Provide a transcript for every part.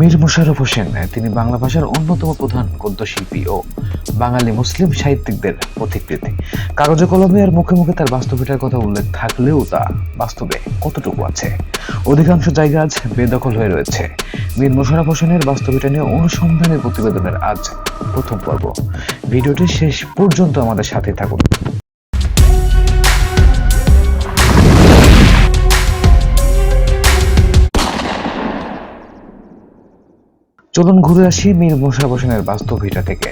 মীর মোশাররফ হোসেন, তিনি বাংলা ভাষার অন্যতম প্রধান গদ্যশিল্পী ও বাঙালি মুসলিম সাহিত্যিকদের পথিকৃতি কাগজে কলমে আর মুখে মুখে তার বাস্তবিটার কথা উল্লেখ থাকলেও তা বাস্তবে কতটুকু আছে? অধিকাংশ জায়গা আজ বেদখল হয়ে রয়েছে। মীর মোশাররফ হোসেনের বাস্তবিটা নিয়ে অনুসন্ধানের প্রতিবেদনের আজ প্রথম পর্ব। ভিডিওটি শেষ পর্যন্ত আমাদের সাথে থাকুন। চলুন ঘুরে আসি মীর মোশাররফ হোসেনের বাস্তব ভিটা থেকে।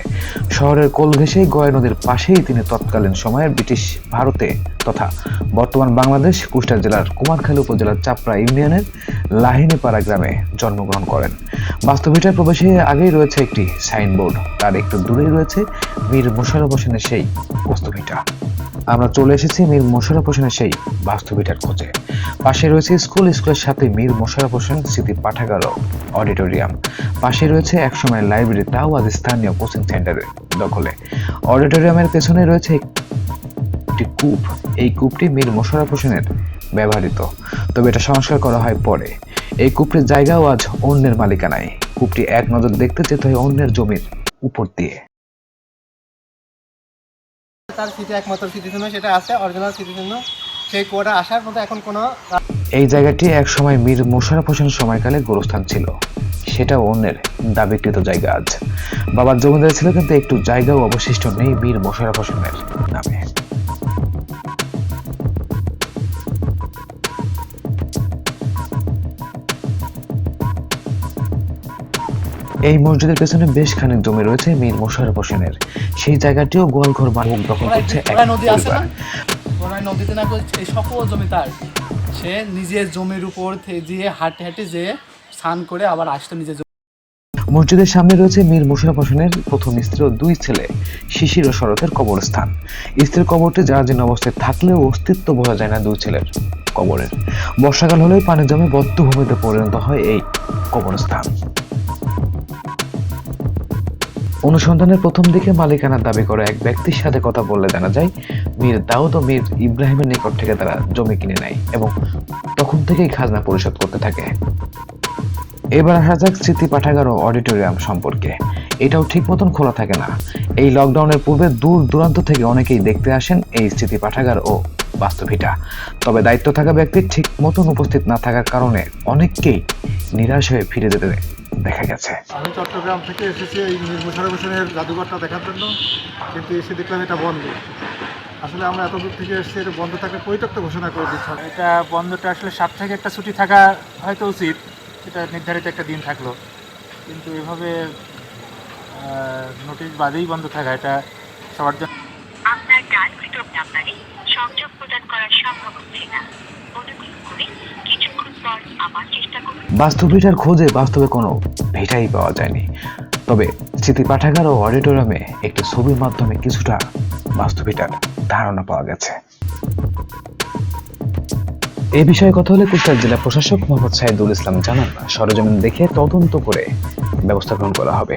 শহরের কোল ঘেঁষেই গয়া নদীর পাশেই তিনি তৎকালীন সময়ের ব্রিটিশ ভারতে তথা বর্তমান বাংলাদেশ কুষ্টিয়া জেলার কুমারখালী উপজেলার চাপড়া ইউনিয়নের লাহিনীপাড়া গ্রামে জন্মগ্রহণ করেন। বাস্তবিটার প্রবেশে আগেই রয়েছে একটি সাইনবোর্ড। তার একটু দূরেই রয়েছে মীর মোশাররফ হোসেনের সেই বস্তুভিটা আমরা চলে এসেছি মীর মোশাররফ হোসেনের সেই বাস্তবিটার খোঁজে। পাশে রয়েছে স্কুল, স্কুলের সাথে মীর মোশাররফ হোসেন, স্মৃতি পাঠাগার অডিটোরিয়াম। পাশে রয়েছে একসময় লাইব্রেরি, তাও আজ স্থানীয় কোচিং সেন্টারের দখলে। অডিটোরিয়ামের পেছনে রয়েছে একটি কূপ। এই কূপটি মীর মোশাররফ হোসেনের ব্যবহৃত। তবে এটা সংস্কার করা হয় পরে। এই কূপটির জায়গাও আজ অন্যের মালিকানায়। কূপটি এক নজর দেখতে যেতে হয় অন্যের জমির উপর দিয়ে। তার স্মৃতি একমাত্র স্মৃতিচিহ্ন, সেটা আছে অরিজিনাল স্মৃতিচিহ্ন। সেই কুয়াটা আসার মতো এখন কোনো এই জায়গাটি এক সময় মীর মোশারফ হোসেন সময়কালে গোরস্থান ছিল। সেটা অন্যের দাবিকৃত জায়গা আজ। বাবার জমিদার ছিল কিন্তু একটু জায়গাও অবশিষ্ট নেই মীর মোশারফ হোসেনের নামে। এই মসজিদের পেছনে বেশ খানিক জমি রয়েছে মীর মোশাররফ হোসেনের। সেই জায়গাটিও গোয়ালঘর বাহুক দখল করছে এক গোড়ায় নদী আছে না? পরিবার। নদীতে না এই সকল জমি তার। সে নিজের জমির উপর দিয়ে হাঁটে হাঁটে যেয়ে স্নান করে আবার আসতো নিজের মসজিদের সামনে রয়েছে মীর মোশাররফ হোসেনের প্রথম স্ত্রী ও দুই ছেলে শিশির ও শরতের কবরস্থান। স্ত্রীর কবরটি জাহাজীন অবস্থায় থাকলেও অস্তিত্ব বোঝা যায় না দুই ছেলের কবরের। বর্ষাকাল হলেই পানি জমে বদ্ধভূমিতে পরিণত হয় এই কবরস্থান। অনুসন্ধানের প্রথম দিকে মালিকানার দাবি করে এক ব্যক্তির সাথে কথা বললে জানা যায়, মীর দাউদ ও মীর ইব্রাহিমের নিকট থেকে তারা জমি কিনে নেয় এবং তখন থেকেই খাজনা পরিশোধ করতে থাকে। এবার আসা যাক স্মৃতি পাঠাগার ও অডিটোরিয়াম সম্পর্কে। এটাও ঠিক মতন খোলা থাকে না। এই লকডাউনের পূর্বে দূর দূরান্ত থেকে অনেকেই দেখতে আসেন এই স্মৃতি পাঠাগার ও বাস্তবিটা। তবে দায়িত্ব থাকা ব্যক্তি ঠিক মতন উপস্থিত না থাকার কারণে অনেককেই নিরাশ হয়ে ফিরে যেতে দেখা গেছে। আমি চট্টগ্রাম থেকে এসেছি এই মীর মোশাররফ হোসেনের জাদুঘরটা দেখার জন্য কিন্তু এসে দেখলাম এটা বন্ধ। আসলে আমরা এত দূর থেকে এসেছি এটা বন্ধ থাকলে পরিত্যক্ত ঘোষণা করে দিচ্ছি। এটা বন্ধটা আসলে সাত থেকে একটা ছুটি থাকা হয়তো উচিত এটা নির্ধারিত একটা দিন থাকল। কিন্তু এভাবে নোটিশ বাদেই বন্ধ থাকা এটা সবার জন্য চেষ্টা করুন খোঁজে বাস্তবে কোনো ভিটাই পাওয়া যায়নি। তবে স্মৃতি পাঠাগার ও অডিটোরিয়ামে একটি ছবির মাধ্যমে কিছুটা বাস্তবিটার ধারণা পাওয়া গেছে। এ বিষয়ে কথা হলে কুষ্টিয়া জেলা প্রশাসক মোহাম্মদ সাইদুল ইসলাম জানান, সরজমিন দেখে তদন্ত করে ব্যবস্থা গ্রহণ করা হবে।